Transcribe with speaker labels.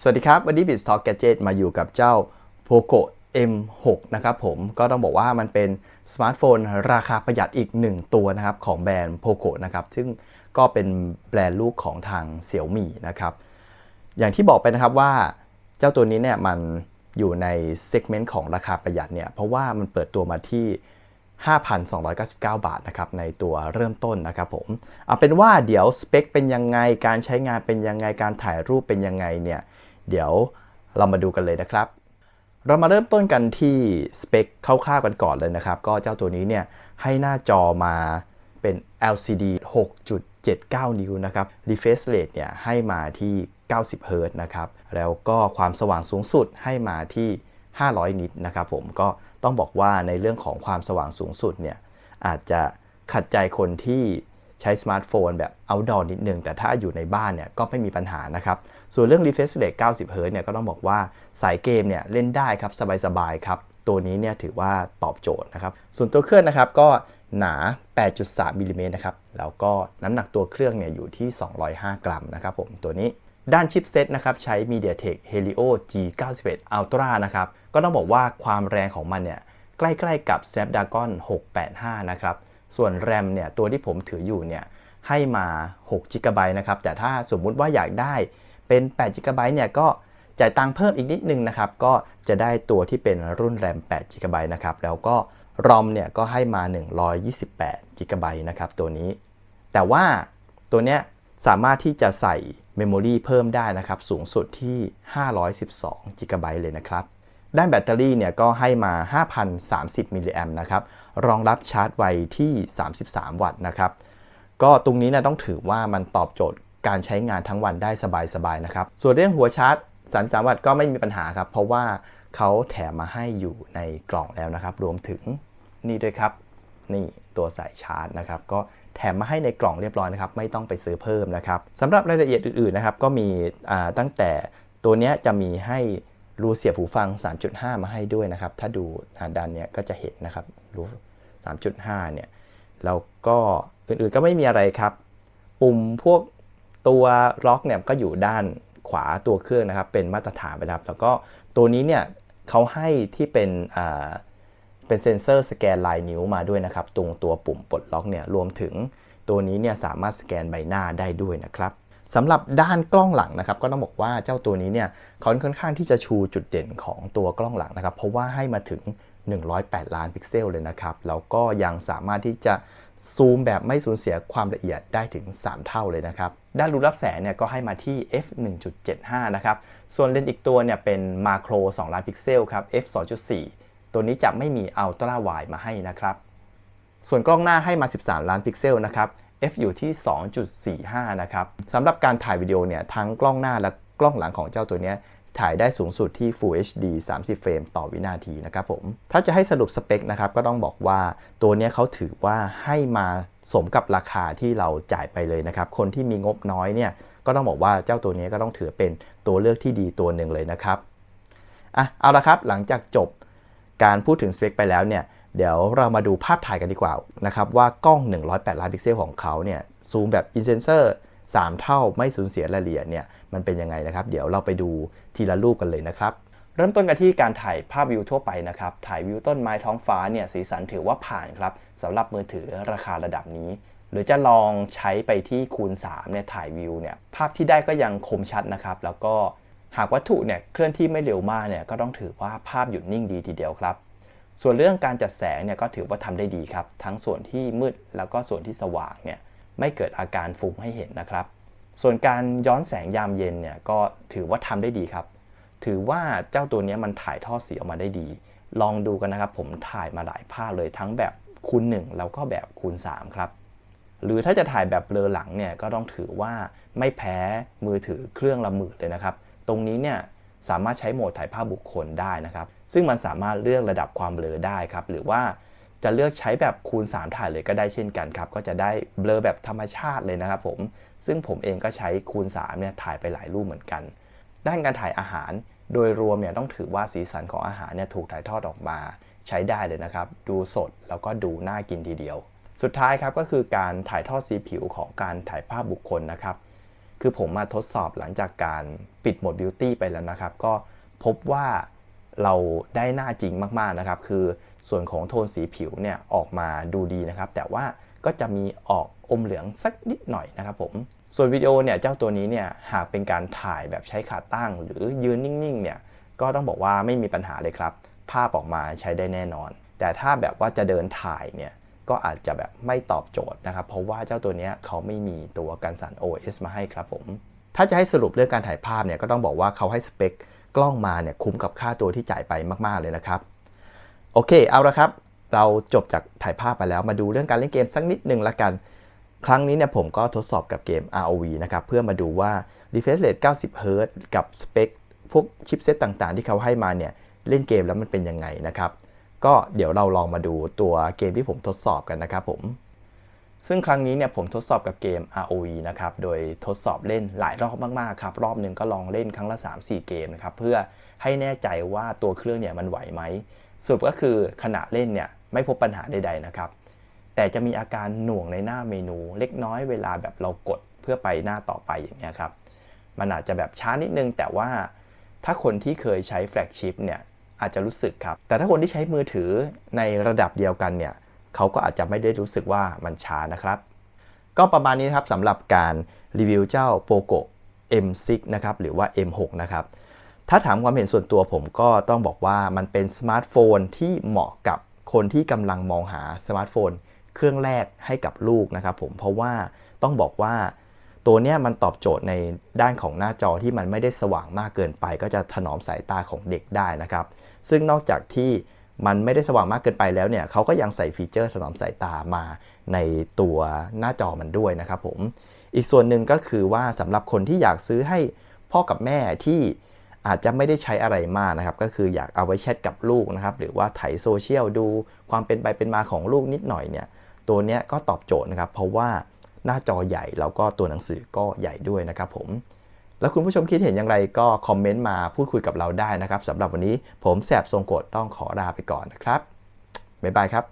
Speaker 1: สวัสดีครับ วันนี้ b i t Talk Gadget มาอยู่กับเจ้า Poco M6 นะครับผมก็ต้องบอกว่ามันเป็นสมาร์ทโฟนราคาประหยัดอีก 1 ตัวนะครับของแบรนด์ Poco นะครับซึ่งก็เป็นแบรนด์ลูกของทาง Xiaomi นะครับอย่างที่บอกไปนะครับว่าเจ้าตัวนี้เนี่ยมันอยู่ในเซกเมนต์ของราคาประหยัดเนี่ยเพราะว่ามันเปิดตัวมาที่ 5,299 บาทนะครับในตัวเริ่มต้นนะครับผมเอาเป็นว่าเดี๋ยวสเปคเป็นยังไงการใช้งานเป็นยังไงการถ่ายรูปเป็นยังไงเนี่ยเดี๋ยวเรามาดูกันเลยนะครับ เรามาเริ่มต้นกันที่สเปคคร่าวๆกันก่อนเลยนะครับ ก็เจ้าตัวนี้เนี่ยให้หน้าจอมาเป็น LCD 6.79 นิ้วนะครับ refresh rate เนี่ยให้มาที่ 90 Hz นะครับแล้วก็ความสว่างสูงสุดให้มาที่ 500 นิตนะครับผมก็ต้องบอกว่าในเรื่องของความสว่างสูงสุดเนี่ยอาจจะขัดใจคนที่ใช้สมาร์ทโฟนแบบ outdoor นิดนึง แต่ถ้าอยู่ในบ้านเนี่ยก็ไม่มีปัญหานะครับ ส่วนเรื่อง refresh rate 90 Hz เนี่ยก็ต้องบอกว่าสายเกมเนี่ยเล่นได้ครับ สบายๆครับ ตัวนี้เนี่ยถือว่าตอบโจทย์นะครับ ส่วนตัวเครื่องนะครับก็หนา 8.3มิลลิเมตรนะครับ แล้วก็น้ำหนักตัวเครื่องเนี่ยอยู่ที่ 205 กรัมนะครับผมตัวนี้ ด้านชิปเซตนะครับใช้ MediaTek Helio G91 Ultra นะครับก็ต้องบอกว่าความแรงของมันเนี่ยใกล้ๆกับ Snapdragon 685 นะครับส่วน RAM เนี่ยตัวที่ผมถืออยู่เนี่ยให้มา6 GB นะครับแต่ถ้าสมมุติว่าอยากได้เป็น8 GB เนี่ยก็จ่ายตังค์เพิ่มอีกนิดนึงนะครับก็จะได้ตัวที่เป็นรุ่น RAM 8 GB นะครับแล้วก็ ROM เนี่ยก็ให้มา 128 GB นะครับตัวนี้ แต่ว่าตัวเนี้ย สามารถที่จะใส่เมมโมรีเพิ่มได้นะครับ สูงสุดที่ 512 g b เลยนะครับ ด้านแบตเตอรี่เนี่ยก็ให้มา 5,030 มิลลิแอมนะครับ รองรับชาร์จไวที่ 33 วัตต์นะครับ ก็ตรงนี้นะต้องถือว่ามันตอบโจทย์การใช้งานทั้งวันได้สบายๆนะครับ ส่วนเรื่องหัวชาร์จ 33 วัตต์ก็ไม่มีปัญหาครับ เพราะว่าเขาแถมมาให้อยู่ในกล่องแล้วนะครับ รวมถึงนี่ด้วยครับ นี่ตัวสายชาร์จนะครับก็แถมมาให้ในกล่องเรียบร้อยนะครับไม่ต้องไปซื้อเพิ่มนะครับสำหรับรายละเอียดอื่นๆนะครับก็มีตั้งแต่ตัวนี้จะมีให้รูเสียบหูฟัง 3.5 มาให้ด้วยนะครับ ถ้าดูด้านเนี้ยก็จะเห็นนะครับรู3.5 เนี่ยแล้วก็อื่นๆก็ไม่มีอะไรครับ ปุ่มพวกตัวล็อกเนี่ยก็อยู่ด้านขวาตัวเครื่องนะครับ เป็นมาตรฐานไปครับ แล้วก็ตัวนี้เนี่ยเขาให้ที่เป็นอ เป็นเซ็นเซอร์สแกนลายนิ้วมาด้วยนะครับตรงตัวปุ่มปลดล็อกเนี่ยรวมถึงตัวนี้เนี่ยสามารถสแกนใบหน้าได้ด้วยนะครับสำหรับด้านกล้องหลังนะครับก็ต้องบอกว่าเจ้าตัวนี้เนี่ยเขาค่อนข้างที่จะชูจุดเด่นของตัวกล้องหลังนะครับ เพราะว่าให้มาถึง 108 ล้านพิกเซลเลยนะครับแล้วก็ยังสามารถที่จะซูมแบบไม่สูญเสียความละเอียดได้ถึง 3 เท่าเลยนะครับ ด้านรูรับแสงเนี่ยก็ให้มาที่ f 1.75 นะครับ ส่วนเลนส์อีกตัวเนี่ยเป็นมาโคร 2 ล้านพิกเซลครับ f 2.4 ตัวนี้จะไม่มีอัลตร้าไวมาให้นะครับ ส่วนกล้องหน้าให้มา 13 ล้านพิกเซลนะครับ f อยู่ที่ 2.45 นะครับสำหรับการถ่ายวิดีโอเนี่ยทั้งกล้องหน้าและกล้องหลังของเจ้าตัวนี้ถ่ายได้สูงสุดที่ Full HD 30 เฟรมต่อวินาทีนะครับผม ถ้าจะให้สรุปสเปคนะครับ ก็ต้องบอกว่าตัวนี้เขาถือว่าให้มาสมกับราคาที่เราจ่ายไปเลยนะครับ คนที่มีงบน้อยเนี่ย ก็ต้องบอกว่าเจ้าตัวนี้ก็ต้องถือเป็นตัวเลือกที่ดีตัวหนึ่งเลยนะครับ อะ เอาละครับ หลังจากจบ การพูดถึงสเปคไปแล้วเนี่ยเดี๋ยวเรามาดูภาพถ่ายกันดีกว่านะครับว่ากล้อง 108 ล้านพิกเซลของเขาเนี่ยซูมแบบ in sensor 3เท่าไม่สูญเสียรายละเอียดเนี่ยมันเป็นยังไงนะครับ เดี๋ยวเราไปดูทีละรูปกันเลยนะครับ เริ่มต้นกันที่การถ่ายภาพวิวทั่วไปนะครับ ถ่ายวิวต้นไม้ท้องฟ้าเนี่ยสีสันถือว่าผ่านครับสำหรับมือถือราคาระดับนี้ หรือจะลองใช้ไปที่คูณ3เนี่ยถ่ายวิวเนี่ยภาพที่ได้ก็ยังคมชัดนะครับ แล้วก็ หากวัตถุเนี่ยเคลื่อนที่ไม่เร็วมากเนี่ยก็ต้องถือว่าภาพหยุดนิ่งดีทีเดียวครับ ส่วนเรื่องการจัดแสงเนี่ยก็ถือว่าทำได้ดีครับ ทั้งส่วนที่มืดแล้วก็ส่วนที่สว่างเนี่ยไม่เกิดอาการฟุ้งให้เห็นนะครับ ส่วนการย้อนแสงยามเย็นเนี่ยก็ถือว่าทำได้ดีครับ ถือว่าเจ้าตัวนี้มันถ่ายทอดสีออกมาได้ดี ลองดูกันนะครับ ผมถ่ายมาหลายภาพเลยทั้งแบบคูณ1แล้วก็แบบคูณ3ครับหรือถ้าจะถ่ายแบบเบลอหลังเนี่ยก็ต้องถือว่าไม่แพ้มือถือเครื่องละหมื่นเลยนะครับ ตรงนี้เนี่ยสามารถใช้โหมดถ่ายภาพบุคคลได้นะครับ ซึ่งมันสามารถเลือกระดับความเบลอได้ครับ หรือว่าจะเลือกใช้แบบคูณ 3 ถ่ายเลยก็ได้เช่นกันครับ ก็จะได้เบลอแบบธรรมชาติเลยนะครับผม ซึ่งผมเองก็ใช้คูณ3เนี่ยถ่ายไปหลายรูปเหมือนกัน ด้านการถ่ายอาหาร โดยรวมเนี่ยต้องถือว่าสีสันของอาหารเนี่ยถูกถ่ายทอดออกมา ใช้ได้เลยนะครับ ดูสดแล้วก็ดูน่ากินทีเดียว สุดท้ายครับก็คือการถ่ายทอดสีผิวของการถ่ายภาพบุคคลนะครับ คือผมมาทดสอบหลังจากการปิดโหมดบิวตี้ไปแล้วนะครับ ก็พบว่าเราได้หน้าจริงมากๆนะครับ คือส่วนของโทนสีผิวเนี่ยออกมาดูดีนะครับ แต่ว่าก็จะมีออกอมเหลืองสักนิดหน่อยนะครับผม ส่วนวิดีโอเนี่ยเจ้าตัวนี้เนี่ยหากเป็นการถ่ายแบบใช้ขาตั้ง หรือยืนนิ่งๆเนี่ยก็ต้องบอกว่าไม่มีปัญหาเลยครับ ภาพออกมาใช้ได้แน่นอน แต่ถ้าแบบว่าจะเดินถ่ายเนี่ย ก็อาจจะแบบไม่ตอบโจทย์นะครับ เพราะว่าเจ้าตัวเนี้ยเขาไม่มีตัวกันสั่น OS มาให้ครับผม ถ้าจะให้สรุปเรื่องการถ่ายภาพเนี่ยก็ต้องบอกว่าเขาให้สเปคกล้องมาเนี่ยคุ้มกับค่าตัวที่จ่ายไปมากๆเลยนะครับ โอเคเอาละครับ เราจบจากถ่ายภาพไปแล้วมาดูเรื่องการเล่นเกมสักนิดหนึ่งละกัน ครั้งนี้เนี่ยผมก็ทดสอบกับเกม ROV นะครับเพื่อมาดูว่า refresh rate 90 Hz กับสเปคพวกชิปเซตต่างๆ ที่เขาให้มาเนี่ยเล่นเกมแล้วมันเป็นยังไงนะครับ ก็เดี๋ยวเราลองมาดูตัวเกมที่ผมทดสอบกันนะครับผม ซึ่งครั้งนี้เนี่ยผมทดสอบกับเกม ROV นะครับ โดยทดสอบเล่นหลายรอบมากๆครับ รอบหนึ่งก็ลองเล่นครั้งละ 3-4 เกมนะครับ เพื่อให้แน่ใจว่าตัวเครื่องเนี่ยมันไหวไหมสรุปก็คือขณะเล่นเนี่ยไม่พบปัญหาใดๆนะครับ แต่จะมีอาการหน่วงในหน้าเมนู เล็กน้อยเวลาแบบเรากดเพื่อไปหน้าต่อไปอย่างเงี้ยครับ มันอาจจะแบบช้านิดนึงแต่ว่าถ้าคนที่เคยใช้แฟลกชิพเนี่ย อาจจะรู้สึกครับ แต่ถ้าคนที่ใช้มือถือในระดับเดียวกันเนี่ยเขาก็อาจจะไม่ได้รู้สึกว่ามันช้านะครับ ก็ประมาณนี้นะครับสำหรับการรีวิวเจ้า POCO M6 นะครับหรือว่า M6 นะครับถ้าถามความเห็นส่วนตัวผมก็ต้องบอกว่ามันเป็นสมาร์ทโฟนที่เหมาะกับคนที่กำลังมองหาสมาร์ทโฟน เครื่องแรกให้กับลูกนะครับผมเพราะว่าต้องบอกว่า ตัวเนี้ยมันตอบโจทย์ในด้านของหน้าจอที่มันไม่ได้สว่างมากเกินไป ก็จะถนอมสายตาของเด็กได้นะครับ ซึ่งนอกจากที่มันไม่ได้สว่างมากเกินไปแล้วเนี่ยเขาก็ยังใส่ฟีเจอร์ถนอมสายตามาในตัวหน้าจอมันด้วยนะครับผม อีกส่วนหนึ่งก็คือว่าสำหรับคนที่อยากซื้อให้พ่อกับแม่ที่อาจจะไม่ได้ใช้อะไรมากนะครับ ก็คืออยากเอาไว้แชทกับลูกนะครับ หรือว่าไถโซเชียลดูความเป็นไปเป็นมาของลูกนิดหน่อยเนี่ย ตัวเนี้ยก็ตอบโจทย์นะครับ เพราะว่า หน้าจอใหญ่แล้วก็ตัวหนังสือก็ใหญ่ด้วยนะครับผม แล้วคุณผู้ชมคิดเห็นอย่างไรก็คอมเมนต์มาพูดคุยกับเราได้นะครับสำหรับวันนี้ผมแสบทรงกดต้องขอลาไปก่อนนะครับบ๊ายบายครับ